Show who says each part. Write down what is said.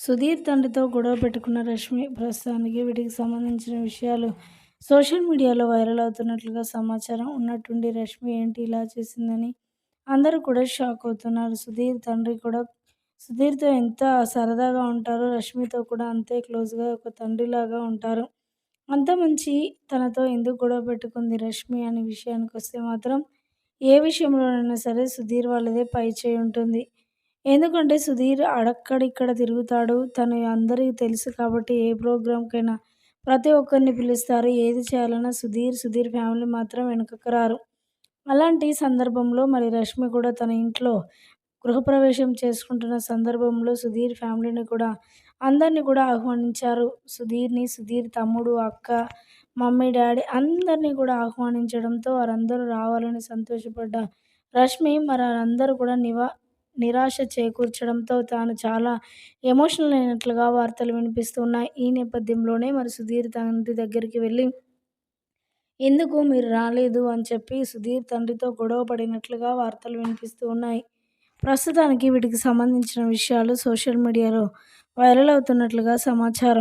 Speaker 1: సుధీర్ తండ్రితో గొడవ పెట్టుకున్న రష్మి ప్రస్తుతానికి వీటికి సంబంధించిన విషయాలు సోషల్ మీడియాలో వైరల్ అవుతున్నట్లుగా సమాచారం ఉన్నట్టుండి రష్మి ఏంటి ఇలా చేసిందని అందరూ కూడా షాక్ అవుతున్నారు. సుధీర్ తండ్రి కూడా సుధీర్తో ఎంత సరదాగా ఉంటారో రష్మితో కూడా అంతే క్లోజ్గా ఒక తండ్రిలాగా ఉంటారు. అంత మంచి తనతో ఎందుకు గొడవ పెట్టుకుంది రష్మి అనే విషయానికి వస్తే మాత్రం ఏ విషయంలోనైనా సరే సుధీర్ వాళ్ళదే పై చేయి ఉంటుంది. ఎందుకంటే సుధీర్ అడక్కడిక్కడ తిరుగుతాడు. తను అందరికీ తెలుసు కాబట్టి ఏ ప్రోగ్రాంకైనా ప్రతి ఒక్కరిని పిలుస్తారు. ఏది చేయాలన్నా సుధీర్ సుధీర్ ఫ్యామిలీ మాత్రం వెనుకకు రారు అలాంటి సందర్భంలో మరి రష్మి కూడా తన ఇంట్లో గృహప్రవేశం చేసుకుంటున్న సందర్భంలో సుధీర్ ఫ్యామిలీని కూడా అందరినీ కూడా ఆహ్వానించారు. సుధీర్ని సుధీర్ తమ్ముడు అక్క మమ్మీ డాడీ అందరినీ కూడా ఆహ్వానించడంతో వారందరూ రావాలని సంతోషపడ్డ రష్మి మరి వారందరూ కూడా నివా నిరాశ చేకూర్చడంతో తాను చాలా ఎమోషనల్ అయినట్లుగా వార్తలు వినిపిస్తున్నాయి. ఈ నేపథ్యంలోనే మరి సుధీర్ తండ్రి దగ్గరికి వెళ్ళి ఎందుకు మీరు రాలేదు? అని చెప్పి సుధీర్ తండ్రితో గొడవ పడినట్లుగా వార్తలు వినిపిస్తూ ఉన్నాయి ప్రస్తుతానికి వీటికి సంబంధించిన విషయాలు సోషల్ మీడియాలో వైరల్ అవుతున్నట్లుగా సమాచారం.